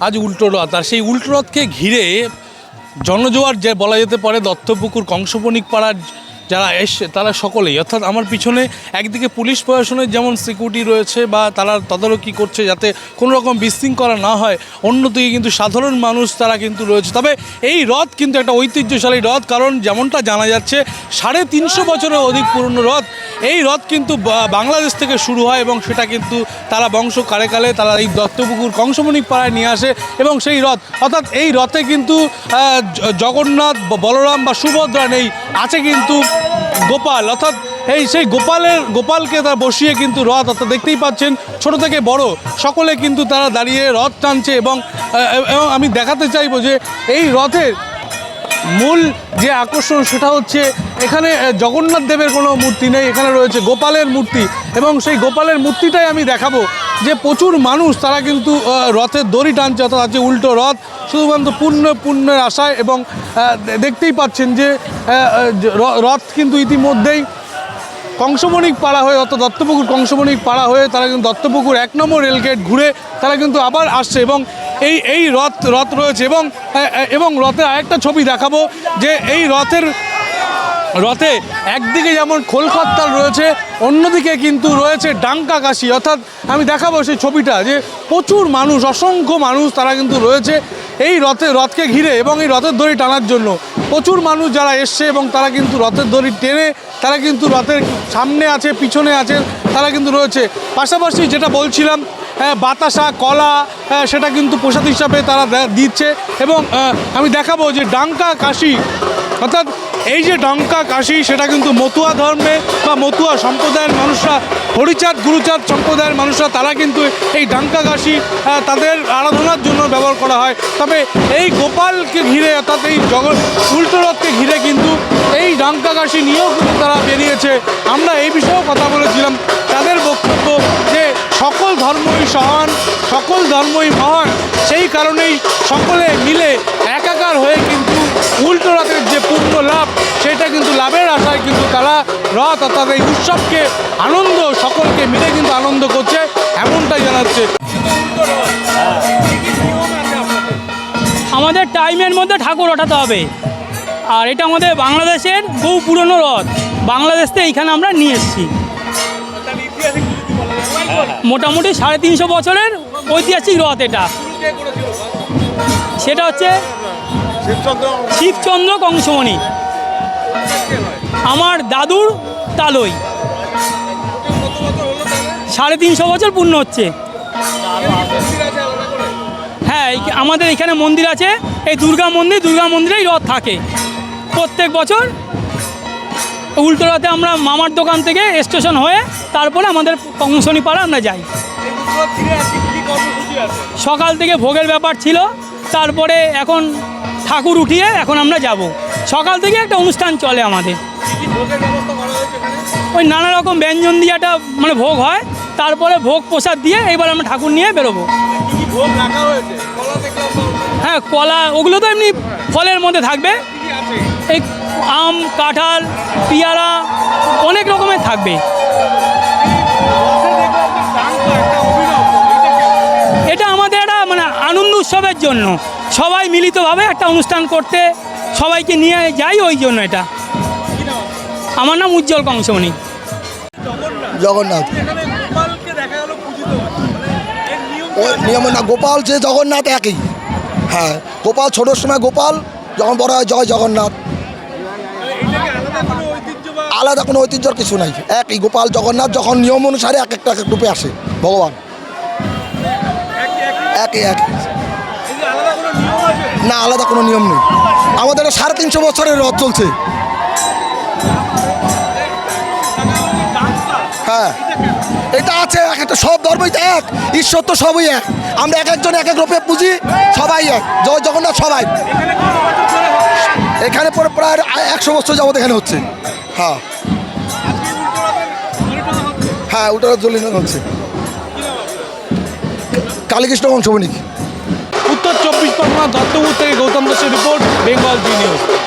আজ উল্টো রথ, আর সেই উল্টো রথকে ঘিরে জনজোয়ার যে বলা যেতে পারে, দত্তপুকুর কংসবণিক পাড়ার যারা এসছে তারা সকলেই। অর্থাৎ আমার পিছনে একদিকে পুলিশ প্রশাসনের যেমন সিকিউরিটি রয়েছে বা তারা তদারকি করছে যাতে কোনো রকম বিশৃঙ্খলা না হয়, অন্যদিকে কিন্তু সাধারণ মানুষ তারা কিন্তু রয়েছে। তবে এই রথ কিন্তু একটা ঐতিহ্যশালী রথ, কারণ যেমনটা জানা যাচ্ছে, সাড়ে তিনশো বছরের অধিক পুরনো রথ। এই রথ কিন্তু বাংলাদেশ থেকে শুরু হয় এবং সেটা কিন্তু তারা বংশ কালে কালে তারা এই দত্তপুকুর কংসমণিক পাড়ায় নিয়ে আসে এবং সেই রথ। অর্থাৎ এই রথে কিন্তু জগন্নাথ বলরাম বা সুভদ্রা নেই, আছে কিন্তু গোপাল, অর্থাৎ এই সেই গোপালের, গোপালকে তারা বসিয়ে কিন্তু রথ অর্থাৎ দেখতেই পাচ্ছেন, ছোট থেকে বড়, সকলে কিন্তু তারা দাঁড়িয়ে রথ টানছে এবং এবং আমি দেখাতে চাইব যে এই রথের মূল যে আকর্ষণ সেটা হচ্ছে এখানে জগন্নাথ দেবের কোনো মূর্তি নেই, এখানে রয়েছে গোপালের মূর্তি এবং সেই গোপালের মূর্তিটাই আমি দেখাবো যে প্রচুর মানুষ তারা কিন্তু রথের দড়ি টানছে, অর্থাৎ আছে উল্টো রথ শুধুমাত্র পুণ্য, পুণ্যের আশায় এবং দেখতেই পাচ্ছেন যে রথ কিন্তু ইতিমধ্যেই কংসমণিক পাড়া হয়ে, অর্থাৎ দত্তপুকুর কংসমণিক পাড়া হয়ে তারা কিন্তু দত্তপুকুর এক নম্বর রেলগেট ঘুরে তারা কিন্তু আবার আসছে এবং এই এই রথ রথ রয়েছে এবং এবং রথের আরেকটা ছবি দেখাবো যে এই রথের, রথে একদিকে যেমন খোলখত্তাল রয়েছে, অন্যদিকে কিন্তু রয়েছে ডাঙ্কা কাশি। অর্থাৎ আমি দেখাবো সেই ছবিটা যে প্রচুর মানুষ, অসংখ্য মানুষ তারা কিন্তু রয়েছে। এই রথে রথকে ঘিরে এবং এই রথের দড়ি টানার জন্য প্রচুর মানুষ যারা এসছে এবং তারা কিন্তু রথের দড়ি টেনে তারা কিন্তু রথের সামনে আছে পিছনে আছে তারা কিন্তু রয়েছে। পাশাপাশি যেটা বলছিলাম হ্যাঁ, বাতাসা কলা হ্যাঁ, সেটা কিন্তু প্রসাদ হিসাবে তারা দিচ্ছে এবং আমি দেখাবো যে ডাঙ্কা কাশি অর্থাৎ এই যে ডঙ্কা কাশি, সেটা কিন্তু মতুয়া ধর্মে বা মতুয়া সম্প্রদায়ের মানুষরা, হরিচাঁদ, গুরুচাঁদ সম্প্রদায়ের মানুষরা, তারা কিন্তু এই ডাঙ্কা কাশি তাদের আরাধনার জন্য ব্যবহার করা হয়। তবে এই গোপালকে ঘিরে, অর্থাৎ এই জগৎ উল্টোরথকে ঘিরে কিন্তু এই ডাঙ্কা কাশি নিয়েও কিন্তু তারা বেরিয়েছে। আমরা এই বিষয়েও কথা বলেছিলাম। তাদের বক্তব্য যে সকল ধর্মই সহান সকল ধর্মই মহান, সেই কারণেই সকলে মিলে সেটা কিন্তু লাভের আশায় কিন্তু তারা রথ অর্থাৎ এই উৎসবকে আনন্দ সকলকে মিলে কিন্তু আনন্দ করছে এমনটাই জানাচ্ছে। আমাদের টাইমের মধ্যে ঠাকুর ওঠাতে হবে। আর এটা আমাদের বাংলাদেশের বহু পুরনো রথ। বাংলাদেশ থেকে এইখানে আমরা নিয়ে এসেছি। মোটামুটি সাড়ে তিনশো বছরের ঐতিহাসিক রথ এটা। সেটা হচ্ছে শিবচন্দ্র কংসমণি। আমার দাদুর তালই। সাড়ে তিনশো বছর পূর্ণ হচ্ছে। হ্যাঁ আমাদের এখানে মন্দির আছে। এই দুর্গা মন্দির, দুর্গা মন্দিরেই রথ থাকে। প্রত্যেক বছর উল্টো রথে আমরা মামার দোকান থেকে স্টেশন হয়ে তারপরে আমাদের কংসনী পাড়া আমরা যাই। সকাল থেকে ভোগের ব্যাপার ছিল। তারপরে এখন ঠাকুর উঠিয়ে এখন আমরা যাব। সকাল থেকে একটা অনুষ্ঠান চলে আমাদের। ওই নানা রকম ব্যঞ্জন দিয়ে একটা মানে ভোগ হয়, তারপরে ভোগ প্রসাদ দিয়ে এবার আমরা ঠাকুর নিয়ে বেরোবো। হ্যাঁ কলা, ওগুলো তো এমনি ফলের মধ্যে থাকবে। এই আম, কাঁঠাল, পেয়ারা, অনেক রকমের থাকবে। এটা আমাদের একটা মানে আনন্দ উৎসবের জন্য। সবাই মিলিতভাবে একটা অনুষ্ঠান করতে সবাইকে নিয়ে যাই, ওই জন্য এটা। আমার নাম উজ্জ্বল কংসমণি। জগন্নাথ। নিয়ম না গোপাল যে জগন্নাথ একই। হ্যাঁ গোপাল ছোটোর সময় গোপাল, যখন বড় হয় জয় জগন্নাথ। আলাদা কোনো ঐতিহ্যর কিছু নাই, একই গোপাল জগন্নাথ, যখন নিয়ম অনুসারে এক একটা এক এক রূপে আসে, ভগবান। একই এক না, আলাদা কোনো নিয়ম নেই। আমাদের সাড়ে তিনশো বছরের রথ চলছে। হ্যাঁ এটা আছে, এক একটা সব ধর্মই তো এক, ঈশ্বর তো সবই এক। আমরা এক একজন এক এক রূপে পুঁজি, সবাই এক। জয় জগন্নাথ সবাই। এখানে পরে প্রায় একশো বছর যাবত এখানে হচ্ছে। হ্যাঁ। হ্যাঁ ওটা জলিন হচ্ছে। কালীকৃষ্ণ বংশবণিক। উত্তর চব্বিশ পরগনা দত্তপুর থেকে গৌতম দাসের রিপোর্ট বেঙ্গল জি নিউজ